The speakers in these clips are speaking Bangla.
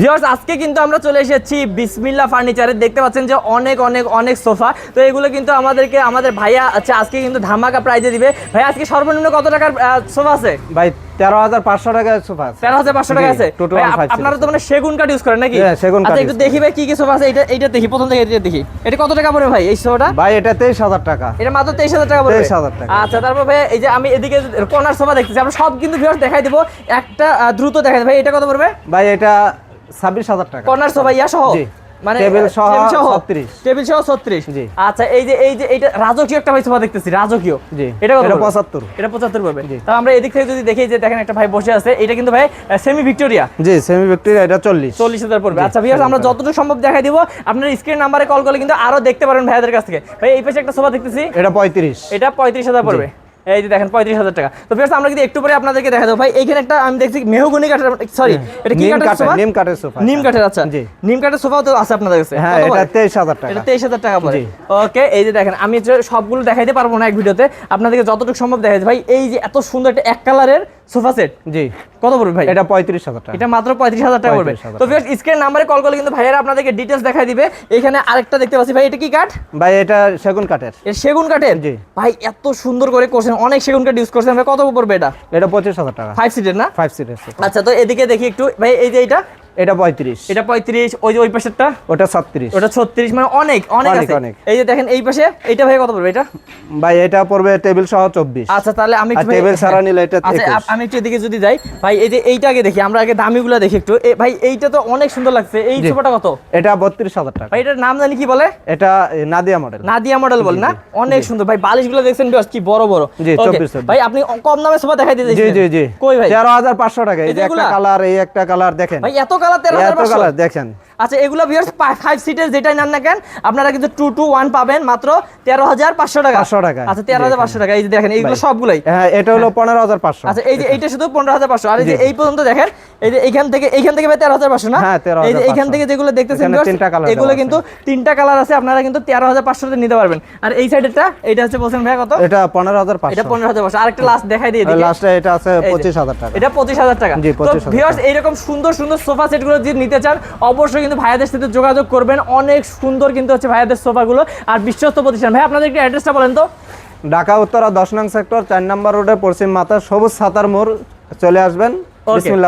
ভিউয়ার্স আজকে কিন্তু আমরা চলে এসেছি বিসমিল্লা ফার্নিচারে দেখতে পাচ্ছেন যে অনেক অনেক অনেক সোফা। তো এগুলো কিন্তু আমাদেরকে আমাদের ভাইয়া আচ্ছা আজকে কিন্তু ধামাকা প্রাইজে দিবে। ভাই আজকে সর্বনিম্ন কত টাকার সোফা আছে? ভাই তেরো হাজার পাঁচশো টাকা সোফা তেরো হাজার পাঁচশো টাকা আছে। আপনারা তো মানে সেগুন কাঠ ইউজ করেন নাকি? হ্যাঁ, সেগুন কাঠ আচ্ছা একটু দেখি ভাই কি কি সোফা আছে। এটা এইটা দেখি প্রথম থেকে এটা দেখি। এটা কত টাকা পড়বে ভাই এই সোফাটা? ভাই এটা তেইশ হাজার টাকা। এটা মাত্র তেইশ হাজার টাকা পড়বে। 23,000 টাকা। আচ্ছা তারপর ভাই এই যে আমি এদিকে কর্নার সোফা দেখতেছি আমরা সব কিন্তু ভিউয়ার্স দেখাই দিব। একটা দ্রুত দেখাই ভাই এটা কত পড়বে? ভাই এটা ছাব্বিশ হাজার টাকা। কর্নার সোফা সহ? মানে টেবিল সহ টেবিল 36 টেবিল সহ 36 জি। আচ্ছা এই যে এই যে এটা রাজকীয় একটা ভাই সোফা দেখতেছি রাজকীয়। জি। এটা কত এটা পড়বে? পঁচাত্তর। এটা 75 পড়বে। জি। তাহলে আমরা এদিক থেকে যদি দেখি যে দেখেন একটা ভাই বসে আছে এটা কিন্তু ভাই সেমি ভিক্টোরিয়া জি সেমি ভিক্টোরিয়া এটা চল্লিশ। চল্লিশ হাজার পড়বে। আচ্ছা ভিউয়ার্স আমরা 40,000 যতটুকু সম্ভব দেখাই দিব আপনার স্ক্রিন নাম্বারে কল করলে কিন্তু আরও দেখতে পারেন ভাইয়াদের কাছ থেকে। ভাই এই পাশে একটা সোফা দেখতেছি। এটা পঁয়ত্রিশ। এটা পঁয়ত্রিশ হাজার পড়বে। এই যে দেখেন পঁয়ত্রিশ হাজার টাকা। তো ভিউয়ার্স আমরা কিন্তু একটু পরে আপনাদেরকে দেখা দেবো ভাই এইখানে একটা আমি দেখছি মেহগুনি কাঠের সরি এটা কি কাঠের সোফা? নিম কাঠের সোফা নিম কাঠের আচ্ছা। জি। নিম কাঠের সোফাও তো আছে আপনাদের কাছে। হ্যাঁ এটা তেইশ হাজার টাকা। এটা তেইশ হাজার টাকা পড়ে ওকে এই যে দেখেন আমি সবগুলো দেখাইতে পারব না এক ভিডিওতে আপনাদেরকে যতটুকু সম্ভব দেখাইতে ভাই এই যে এত সুন্দর একটা এক কালারের সোফা সেট। জি। কত পড়বে ভাই? এটা পঁয়ত্রিশ হাজার টাকা। এটা মাত্র পঁয়ত্রিশ হাজার টাকা পড়বে। 35,000 তো ভিউয়ার্স স্ক্রিন নাম্বারে কল করলে কিন্তু ভাইয়ারা আপনাদেরকে ডিটেলস দেখাই দিবে। এখানে আরেকটা দেখতে পাচ্ছি। ভাই এটা কি কাঠ? ভাই এটা সেগুন কাঠের। সেগুন কাঠের? জি। ভাই এত সুন্দর করে করছেন অনেক সেগুন কাঠ ইউজ করছেন। কত পড়বে এটা? এটা পঁচিশ হাজার টাকা। ফাইভ সিটের না? ফাইভ সিটের আচ্ছা তো এদিকে দেখি একটু। ভাই এই যে এটা এটা পঁয়ত্রিশ। এটা পঁয়ত্রিশ ওই যে ওই পাশেরটা? ওটা ছত্রিশ। ওটা ছত্রিশ মানে অনেক অনেক আছে। এই যে দেখেন এই পাশে এইটা ভাই কত পড়বে এটা? ভাই এটা পড়বে টেবিল সহ চব্বিশ। আচ্ছা তাহলে আমি একটু টেবিল ছাড়া নিলে এটা আচ্ছা আমি একটু এদিকে যদি যাই ভাই এই যে এইটা আগে দেখি আমরা আগে দামিগুলো দেখি একটু। ভাই এইটা তো অনেক সুন্দর লাগছে। এই। সোফাটা কত? এটা বত্রিশ হাজার টাকা। ভাই এটার নাম জানি কি বলে? এটা নাদিয়া মডেল নাদিয়া মডেল বল না? অনেক সুন্দর। ভাই বালিশগুলো দেখছেন বেশ কি বড় বড়। জি, Okay, 24 24 ভাই আপনি কম দামে সোফা দেখাই দিতে জি জি জি। কই ভাই? তেরো হাজার পাঁচশো টাকা। এই যে একটা কালার এই একটা কালার দেখেন। ভাই এত কালার দেখেন। আচ্ছা এগুলো ভিউয়ার্স ফাইভ সিটের যেটাই নেন না কেন আপনারা কিন্তু টু টু ওয়ান পাবেন মাত্র তেরো হাজার পাঁচশো টাকা। 500 টাকা। আচ্ছা তেরো হাজার পাঁচশো টাকা। এই যে দেখেন এইগুলো। সবগুলোই। হ্যাঁ এটা হলো পনেরো হাজার পাঁচশো। আচ্ছা এই যে এইটা শুধু পনেরো হাজার পাঁচশো। আর এই যে এই পর্যন্ত দেখেন এই যে এইখান থেকে এইখান থেকে তেরো হাজার পাঁচশো না? হ্যাঁ, 13,500 এই যে এইখান থেকে যেগুলো দেখতেছেন এগুলো কিন্তু তিনটা কালার আছে আপনারা কিন্তু তেরো হাজার পাঁচশোতে নিতে পারবেন। আর এই সাইডেরটা এটা হচ্ছে বলছেন ভাই কত? এটা পনেরো হাজার এটা পনেরো হাজার পাঁচশো। আরেকটা লাস্ট দেখাই দিয়ে দিই লাস্টে এটা আছে পঁচিশ হাজার টাকা। এটা পঁচিশ হাজার টাকা। জি, তো 25,000 ভিউয়ার্স এইরকম সুন্দর সুন্দর সোফা সেটগুলো যদি নিতে চান অবশ্যই কিন্তু ভাইয়াদের সাথে যোগাযোগ করবেন। অনেক সুন্দর কিন্তু হচ্ছে ভাইয়াদের সোফাগুলো। আর বিশ্বস্ত প্রতিষ্ঠান। ভাই আপনাদের একটু অ্যাড্রেসটা বলেন তো। ঢাকা উত্তরা দশ নং সেক্টর চার নম্বর রোডে পশ্চিম মাথা সবুজ সাতার মোড় চলে আসবেন.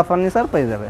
ফার্নিচার পেয়ে যাবে